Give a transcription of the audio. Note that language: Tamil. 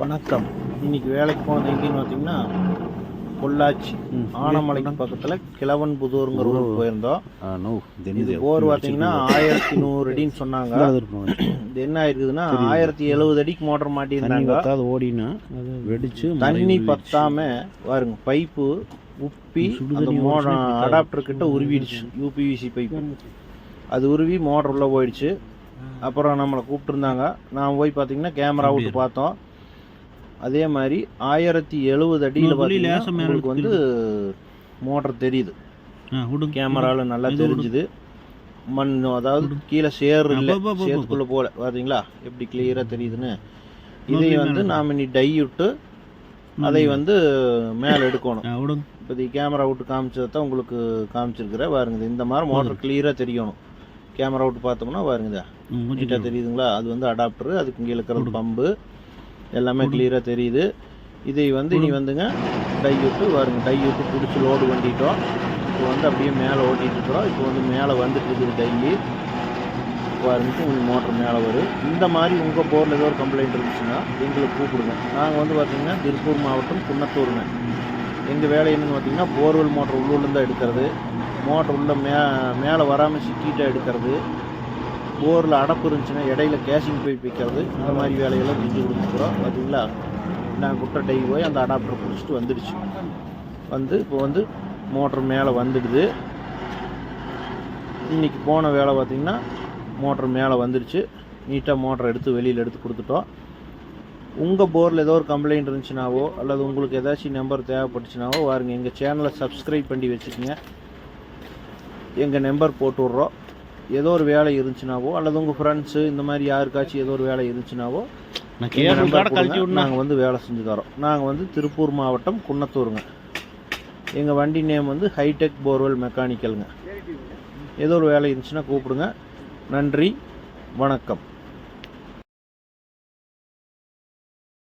வணக்கம். இன்னைக்கு வேலைக்கு போனது எங்கேன்னு பார்த்தீங்கன்னா பொள்ளாச்சி. ஆனமலைக்கு பக்கத்தில் கிழவன்புதூருங்கிற ஊருக்கு போயிருந்தோம். இது போர் பார்த்தீங்கன்னா ஆயிரத்தி நூறு அடின்னு சொன்னாங்க. இது என்ன ஆயிருக்குதுன்னா ஆயிரத்தி எழுபது அடிக்கு மோட்டர் மாட்டியிருந்தாங்க. பத்தாது ஓடினா அது வெடிச்சு தண்ணி பத்தாம பாருங்க பைப்பு உப்பி அடாப்டர் கிட்ட உருவிடுச்சு. UPVC pipe. அது உருவி மோட்டர் உள்ள போயிடுச்சு. அப்புறம் நம்மளை கூப்பிட்டுருந்தாங்க. நான் போய் பார்த்தீங்கன்னா கேமரா விட்டு பார்த்தோம். அதே மாதிரி ஆயிரத்தி எழுபது அடியில் உங்களுக்கு வந்து மோட்டர் தெரியுது. கேமராவில் நல்லா தெரிஞ்சுது. மண் அதாவது கீழே சேறு இல்லை. சேத்துக்குள்ளே போல. பார்த்தீங்களா எப்படி கிளியராக தெரியுதுன்னு. இதை வந்து நாம் இனி டை விட்டு அதை வந்து மேலே எடுக்கணும். இப்போ கேமரா விட்டு காமிச்சதை தான் உங்களுக்கு காமிச்சிருக்கிறேன் பாருங்க இந்த மாதிரி மோட்டர் கிளியராக தெரியணும். கேமரா விட்டு பார்த்தோம்னா பாருங்க நீட்டாக தெரியுதுங்களா? அது வந்து அடாப்டர் அதுக்கு இங்கே இருக்கிறது பம்பு. எல்லாமே கிளியராக தெரியுது. இதை வந்து இனி வந்துங்க டை விட்டு பாருங்க டை விட்டு பிடிச்சி லோடு வண்டிட்டோம் இப்போ வந்து அப்படியே மேலே ஓட்டிகிட்டு இருக்கிறோம். இப்போ வந்து மேலே வந்துட்டு இருக்குது டெய்லி பாருங்க உங்களுக்கு மோட்டர் மேலே வரும் இந்த மாதிரி உங்கள் போரில் ஏதோ ஒரு கம்ப்ளைண்ட் இருந்துச்சுன்னா எங்களுக்கு கூப்பிடுங்க. நாங்கள் வந்து பார்த்தீங்கன்னா திருப்பூர் மாவட்டம் குன்னத்தூருங்க. எங்கள் வேலை என்னன்னு பார்த்தீங்கன்னா போர்வெல் மோட்டர் உள்ளூர்லேருந்து தான் எடுக்கிறது. மோட்டர் உள்ள மே மேலே வராமல் சிக்கிட்டு எடுக்கிறது. போரில் அடப்பு இருந்துச்சுன்னா இடையில கேஷிங் போய் வைக்கிறது இந்த மாதிரி வேலையெல்லாம் செஞ்சு கொடுத்துருக்குறோம் பார்த்தீங்களா நான் குட்டை டை போய் அந்த அடாப்டரை பிடிச்சிட்டு வந்துடுச்சு. வந்து இப்போ வந்து மோட்டர் மேலே வந்துடுது. இன்னைக்கு போன வேலை பார்த்திங்கன்னா மோட்டர் மேலே வந்துடுச்சு. நீட்டாக மோட்டர் எடுத்து வெளியில் எடுத்து கொடுத்துட்டோம். உங்கள் போரில் ஏதோ ஒரு கம்ப்ளைண்ட் இருந்துச்சுனாவோ அல்லது உங்களுக்கு ஏதாச்சும் நம்பர் தேவைப்பட்டுச்சுனாவோ வாருங்க. எங்கள் சேனலை சப்ஸ்கிரைப் பண்ணி வச்சுக்கோங்க. எங்கள் நம்பர் போட்டு விட்றோம். ஏதோ ஒரு வேலை இருந்துச்சுனாவோ அல்லது உங்கள் ஃப்ரெண்ட்ஸு இந்த மாதிரி யாருக்காச்சும் ஏதோ ஒரு வேலை இருந்துச்சுனாவோ நாங்கள் வந்து வேலை செஞ்சு தரோம். நாங்கள் வந்து திருப்பூர் மாவட்டம் குன்னத்தூருங்க. எங்கள் வண்டி நேம் வந்து ஹைடெக் போர்வெல் மெக்கானிக்கலுங்க. ஏதோ ஒரு வேலை இருந்துச்சுன்னா கூப்பிடுங்க. நன்றி. வணக்கம்.